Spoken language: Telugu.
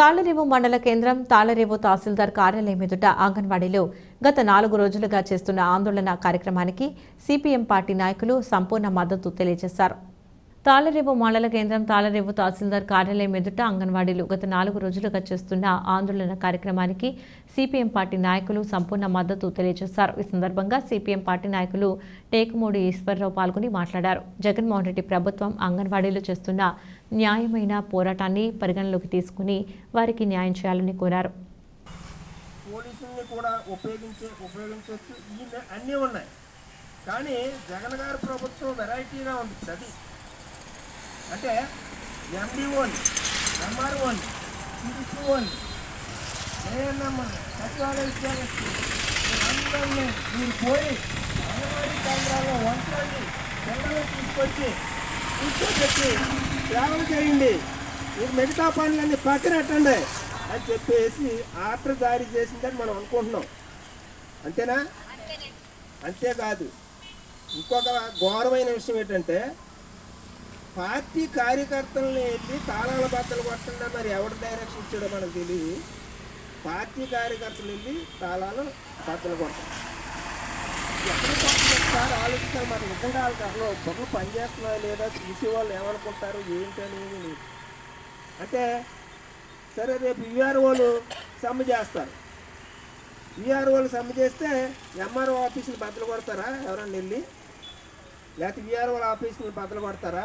తాళరేవు మండల కేంద్రం తాళరేవు తహసీల్దార్ కార్యాలయం ఎదుట అంగన్వాడీలో గత నాలుగు రోజులుగా చేస్తున్న ఆందోళన కార్యక్రమానికి సిపిఎం పార్టీ నాయకులు సంపూర్ణ మద్దతు తెలియజేశారు. తాళరేవు మండల కేంద్రం తాళరేవు తహసీల్దార్ కార్యాలయం ఎదుట అంగన్వాడీలు గత నాలుగు రోజులుగా చేస్తున్న ఆందోళన కార్యక్రమానికి సిపిఎం పార్టీ నాయకులు సంపూర్ణ మద్దతు తెలియజేశారు. ఈ సందర్భంగా సిపిఎం పార్టీ నాయకులు టేకుమూడి ఈశ్వరరావు పాల్గొని మాట్లాడారు. జగన్మోహన్ రెడ్డి ప్రభుత్వం అంగన్వాడీలు చేస్తున్న న్యాయమైన పోరాటాన్ని పరిగణలోకి తీసుకుని వారికి న్యాయం చేయాలని కోరారు. పోలీసుల్ని కూడా ఉపయోగించే ఉపయోగించవచ్చు. అన్నీ ఉన్నాయి. కానీ జగన్ గారి ప్రభుత్వం వెరైటీగా ఉంది. అది అంటే ఎండిఓని ఎంఆర్ఓని సిడిపిఓని ఏఎన్ఎంని సచివాలయ ఉద్యోగస్తులు అందరినీ మీరు పోయి అంగన్వాడీ కేంద్రాల్లో వంటలండి పిల్లల్ని తీసుకొచ్చి కూర్చోబెట్టి సేవలు చేయండి. మీరు మిగతా పనులన్నీ పక్కనెట్టండి అని చెప్పేసి ఆర్డర్ జారీ చేసిందని మనం అనుకుంటున్నాం. అంతేనా? అంతేకాదు. ఇంకొక ఘోరమైన విషయం ఏంటంటే పార్టీ కార్యకర్తలను వెళ్ళి తాళాల బద్దలు కొట్టకుండా మరి ఎవరు డైరెక్షన్ ఇచ్చాడో మనకు తెలియదు. పార్టీ కార్యకర్తలు వెళ్ళి తాళాలు బద్దలు కొడతారు. ఎక్కడ కొట్టలేదు ఆలోచించాలి మరి నిజంగా వాళ్ళకి అసలు బొమ్మలు పనిచేస్తున్నాయా లేదా? చూసే వాళ్ళు ఏమనుకుంటారు ఏంటి అనేది అంటే సరే రేపు విఆర్ఓలు సమ్మె చేస్తారు. విఆర్ఓలు సమ్మె చేస్తే ఎంఆర్ఓ ఆఫీసులు బద్దలు కొడతారా? ఎవరన్నా వెళ్ళి? లేకపోతే విఆర్ఓల ఆఫీసులు బద్దలు కొడతారా?